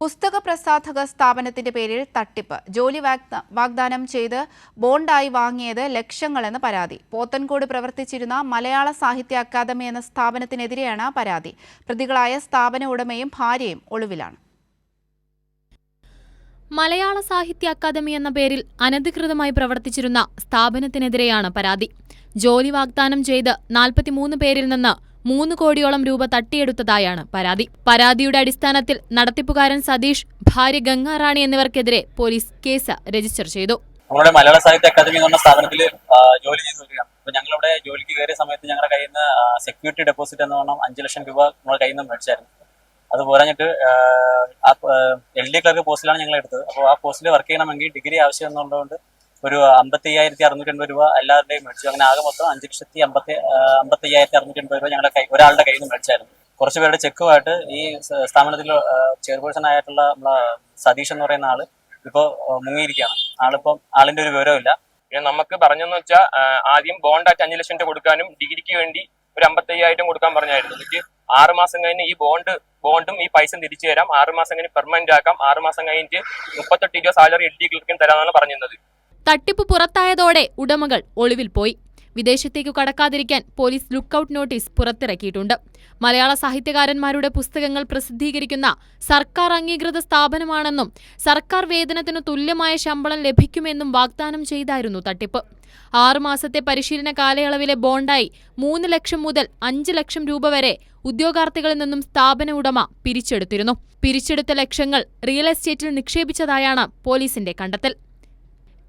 പുസ്തക പ്രസാധക സ്ഥാപനത്തിന്റെ പേരിൽ തട്ടിപ്പ്. ജോലി വാഗ്ദാനം ചെയ്ത് ബോണ്ടായി വാങ്ങിയത് ലക്ഷങ്ങളെന്ന് പരാതി. പോത്തൻകോട് പ്രവർത്തിച്ചിരുന്ന മലയാള സാഹിത്യ അക്കാദമി എന്ന സ്ഥാപനത്തിനെതിരെയാണ് പരാതി. പ്രതികളായ സ്ഥാപന ഉടമയും ഭാര്യയും ഒളിവിലാണ്. മലയാള സാഹിത്യ അക്കാദമി എന്ന പേരിൽ അനധികൃതമായി പ്രവർത്തിച്ചിരുന്ന സ്ഥാപനത്തിനെതിരെയാണ് പരാതി. ജോലി വാഗ്ദാനം ചെയ്ത് നാൽപ്പത്തിമൂന്ന് പേരിൽ നിന്ന് മൂന്ന് കോടിയോളം രൂപ തട്ടിയെടുത്തതായാണ് പരാതി. പരാതിയുടെ അടിസ്ഥാനത്തിൽ നടത്തിപ്പുകാരൻ സതീഷ് ഭാര്യ ഗംഗാറാണി എന്നിവർക്കെതിരെ പോലീസ് കേസ് രജിസ്റ്റർ ചെയ്തു. നമ്മുടെ മലയാള സാഹിത്യ അക്കാദമി എന്ന് പറഞ്ഞ സ്ഥാപനത്തിൽ ജോലി ചെയ്ത് വരികയാണ്. അപ്പൊ ഞങ്ങളിവിടെ ജോലിക്ക് കയറിയ സമയത്ത് ഞങ്ങളുടെ കയ്യിൽ നിന്ന് സെക്യൂരിറ്റി ഡെപ്പോസിറ്റ് എന്ന് പറഞ്ഞാൽ അഞ്ച് ലക്ഷം രൂപ നമ്മുടെ കയ്യിൽ നിന്ന് മേടിച്ചായിരുന്നു. അത് പോരാഞ്ഞിട്ട് എൽ ഡി ക്ലർക്ക് പോസ്റ്റിലാണ് ഞങ്ങൾ എടുത്തത് അപ്പോൾ ആ പോസ്റ്റിൽ വർക്ക് ചെയ്യണമെങ്കിൽ ഡിഗ്രി ആവശ്യം എന്നുള്ളതുകൊണ്ട് ഒരു അമ്പത്തി അയ്യായിരത്തി അറുന്നൂറ്റി എൺപത് രൂപ എല്ലാവരുടെയും മേടിച്ചു. അങ്ങനെ ആകെ മൊത്തം അഞ്ച് ലക്ഷത്തി അമ്പത്തി അമ്പത്തി അയ്യായിരത്തി അറുന്നൂറ്റി എൺപത് രൂപ ഞങ്ങളുടെ കൈ ഒരാളുടെ കയ്യിൽ നിന്ന് മേടിച്ചായിരുന്നു. കുറച്ച് പേരുടെ ചെക്കുമായിട്ട് ഈ സ്ഥാപനത്തിൽ ചെയർപേഴ്സൺ ആയിട്ടുള്ള നമ്മളെ സതീഷ് എന്ന് പറയുന്ന ആൾ ഇപ്പോ മുങ്ങിയിരിക്കുകയാണ്. ആളിപ്പം ആളിന്റെ ഒരു വിവരമില്ല പിന്നെ നമുക്ക് പറഞ്ഞെന്ന് വെച്ചാൽ ആദ്യം ബോണ്ടായിട്ട് അഞ്ച് ലക്ഷം രൂപ കൊടുക്കാനും ഡിഗ്രിക്ക് വേണ്ടി ഒരു അമ്പത്തയ്യായിരം കൊടുക്കാൻ പറഞ്ഞായിരുന്നു. എനിക്ക് ആറ് മാസം കഴിഞ്ഞ് ഈ ബോണ്ട് ബോണ്ടും ഈ പൈസ തിരിച്ചു തരാം. ആറ് മാസം കഴിഞ്ഞ് പെർമനന്റ് ആക്കാം. ആറ് മാസം കഴിഞ്ഞിട്ട് മുപ്പത്തെട്ട് രൂപ സാലറി എൽ ഡി ക്ലർക്കിന് തരാമെന്നാണ് പറഞ്ഞിരുന്നത്. തട്ടിപ്പ് പുറത്തായതോടെ ഉടമകൾ ഒളിവിൽ പോയി. വിദേശത്തേക്കു കടക്കാതിരിക്കാൻ പോലീസ് ലുക്കൌട്ട് നോട്ടീസ് പുറത്തിറക്കിയിട്ടുണ്ട്. മലയാള സാഹിത്യകാരന്മാരുടെ പുസ്തകങ്ങൾ പ്രസിദ്ധീകരിക്കുന്ന സർക്കാർ അംഗീകൃത സ്ഥാപനമാണെന്നും സർക്കാർ വേതനത്തിനു തുല്യമായ ശമ്പളം ലഭിക്കുമെന്നും വാഗ്ദാനം ചെയ്തായിരുന്നു തട്ടിപ്പ്. ആറുമാസത്തെ പരിശീലന കാലയളവിലെ ബോണ്ടായി മൂന്ന് ലക്ഷം മുതൽ അഞ്ച് ലക്ഷം രൂപ വരെ ഉദ്യോഗാർത്ഥികളിൽ നിന്നും സ്ഥാപന ഉടമ പിരിച്ചെടുത്തിരുന്നു. പിരിച്ചെടുത്ത ലക്ഷങ്ങൾ റിയൽ എസ്റ്റേറ്റിൽ നിക്ഷേപിച്ചതായാണ് പോലീസിന്റെ കണ്ടെത്തൽ.